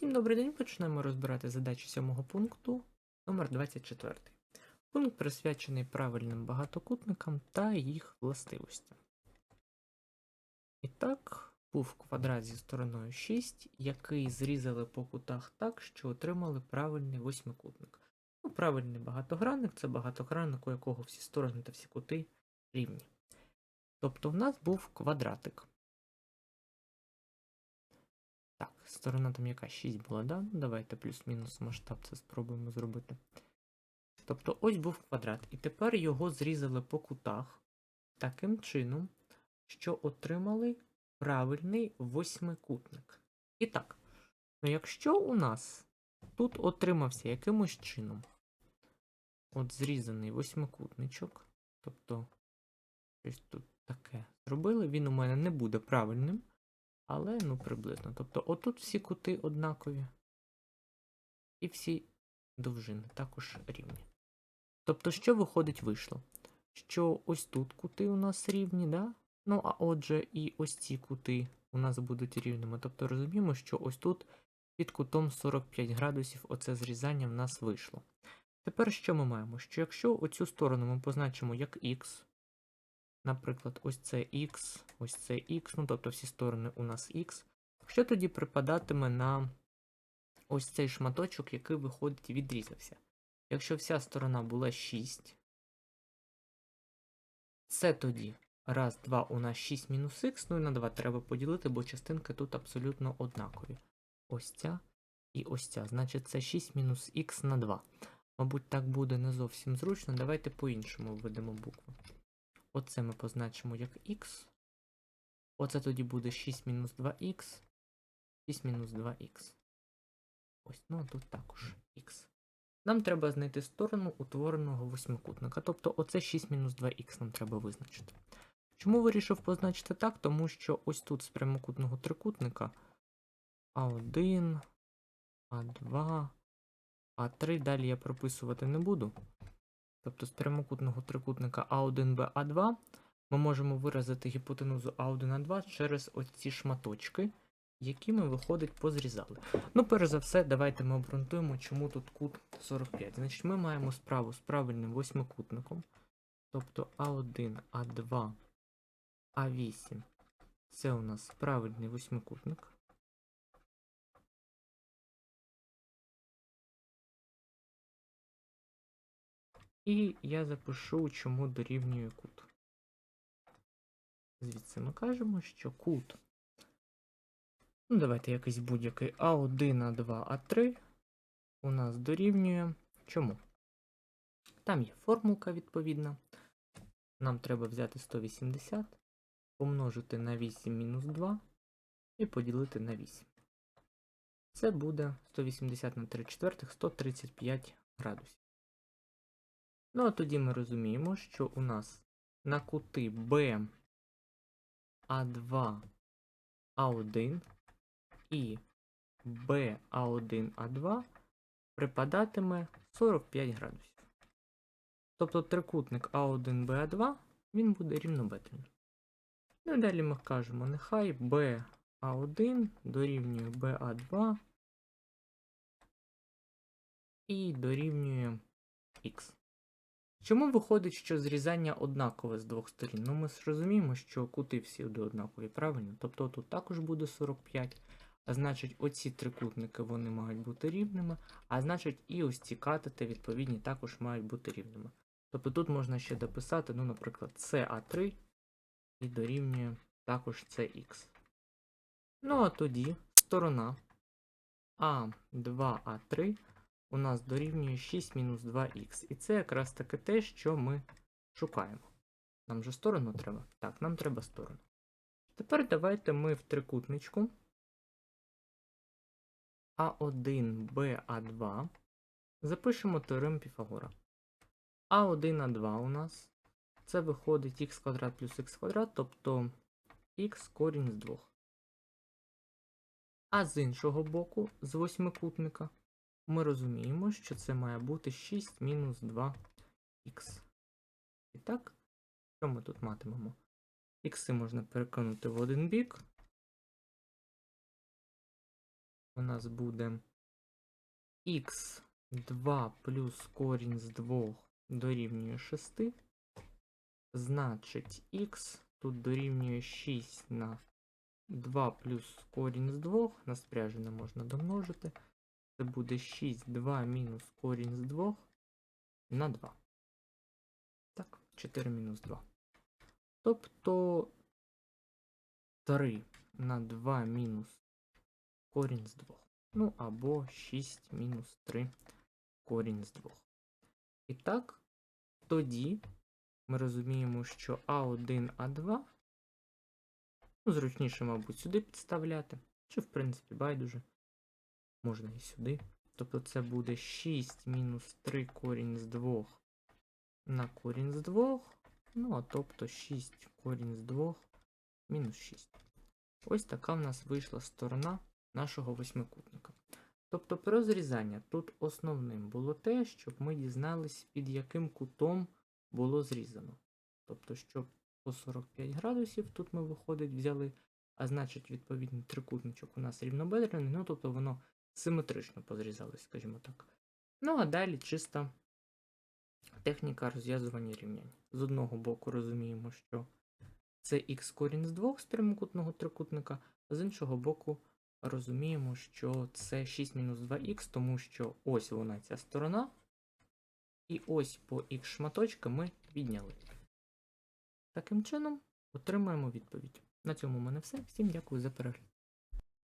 Всім добрий день. Почнемо розбирати задачі сьомого пункту номер 24. Пункт присвячений правильним багатокутникам та їх властивостям. І так, був квадрат зі стороною 6, який зрізали по кутах так, що отримали правильний восьмикутник. Ну, правильний багатогранник це багатогранник, у якого всі сторони та всі кути рівні. Тобто в нас був квадратик. Сторона там яка 6 була, да? Ну, давайте плюс-мінус масштаб це спробуємо зробити. Тобто ось був квадрат, і тепер його зрізали по кутах таким чином, що отримали правильний восьмикутник. І так, ну якщо у нас тут отримався якимось чином от зрізаний восьмикутничок, тобто щось тут таке зробили, він у мене не буде правильним. Але ну приблизно. Тобто отут всі кути однакові. І всі довжини також рівні. Тобто, що виходить, вийшло? Що ось тут кути у нас рівні, да? Ну, а отже, і ось ці кути у нас будуть рівними. Тобто розуміємо, що ось тут під кутом 45 градусів оце зрізання в нас вийшло. Тепер що ми маємо? Що якщо оцю сторону ми позначимо як Х, Наприклад, ось це X, ось це X, ну тобто всі сторони у нас X. Що тоді припадатиме на ось цей шматочок, який виходить і відрізався? Якщо вся сторона була 6, це тоді раз, два, у нас 6 мінус х, ну і на 2 треба поділити, бо частинки тут абсолютно однакові. Ось ця і ось ця. Значить, це 6 мінус х на 2. Мабуть, так буде не зовсім зручно. Давайте по-іншому введемо букву. Оце ми позначимо як х. Оце тоді буде 6 мінус 2х. 6 мінус 2х. Ось, ну тут також х. Нам треба знайти сторону утвореного восьмикутника. Тобто оце 6 мінус 2х нам треба визначити. Чому вирішив позначити так? Тому що ось тут з прямокутного трикутника А1, А2, А3. Далі я прописувати не буду. Тобто з прямокутного трикутника А1, Б2 ми можемо виразити гіпотенузу А1, А2 через оці шматочки, які ми, виходить, позрізали. Ну, перш за все, давайте ми обґрунтуємо, чому тут кут 45. Значить, ми маємо справу з правильним восьмикутником. Тобто А1, А2, А8 це у нас правильний восьмикутник. І я запишу, чому дорівнює кут. Звідси ми кажемо, що кут. Ну, давайте якийсь будь-який А1, А2, А3 у нас дорівнює. Чому? Там є формулка відповідна. Нам треба взяти 180, помножити на 8 мінус 2 і поділити на 8. Це буде 180 на 3 четвертих 135 градусів. Ну, а тоді ми розуміємо, що у нас на кути B А2 А1 і BA1А2 припадатиме 45 градусів. Тобто трикутник А1 БА2 він буде рівнобедреним. Ну і далі ми кажемо, нехай BA1 дорівнює BA2 і дорівнює Х. Чому виходить, що зрізання однакове з двох сторін? Ну ми ж розуміємо, що кути всі однакові, правильно? Тобто тут також буде 45. А значить, оці трикутники вони мають бути рівними, а значить, і ось ці катети відповідні також мають бути рівними. Тобто тут можна ще дописати, ну, наприклад, CA3 і дорівнює також CX. Ну, а тоді сторона А2А3 у нас дорівнює 6 мінус 2х. І це якраз таки те, що ми шукаємо. Нам же сторону треба? Так, нам треба сторону. Тепер давайте ми в трикутничку А1, БА2 запишемо теорему Піфагора. А1, А2 у нас це виходить х квадрат плюс х квадрат, тобто х корінь з 2. А з іншого боку, з восьмикутника, ми розуміємо, що це має бути 6 мінус 2х. І так, що ми тут матимемо? Ікси можна перекинути в один бік, у нас буде х2 плюс корінь з 2 дорівнює 6. Значить, х тут дорівнює 6 на 2 плюс корінь з 2. На спряжене можна домножити. Це буде 6, 2 мінус корінь з 2 на 2. Так, 4 мінус 2. Тобто 3 на 2 мінус корінь з 2. Ну, або 6 мінус 3 корінь з 2. І так, тоді ми розуміємо, що А1, А2. Ну, зручніше, мабуть, сюди підставляти. Чи, в принципі, байдуже. Можна і сюди. Тобто це буде 6 мінус 3 корінь з 2 на корінь з 2. Ну, а тобто 6 корінь з 2 мінус 6. Ось така в нас вийшла сторона нашого восьмикутника. Тобто при розрізання тут основним було те, щоб ми дізнались, під яким кутом було зрізано. Тобто, щоб по 45 градусів тут ми, виходить, взяли, а значить, відповідний трикутничок у нас рівнобедрений, ну тобто воно симетрично позрізалось, скажімо так. Ну, а далі чиста техніка розв'язування рівнянь. З одного боку розуміємо, що це х корінь з двох з прямокутного трикутника, а з іншого боку розуміємо, що це 6 мінус 2х, тому що ось вона ця сторона, і ось по х шматочка ми відняли. Таким чином отримаємо відповідь. На цьому в мене все. Всім дякую за перегляд.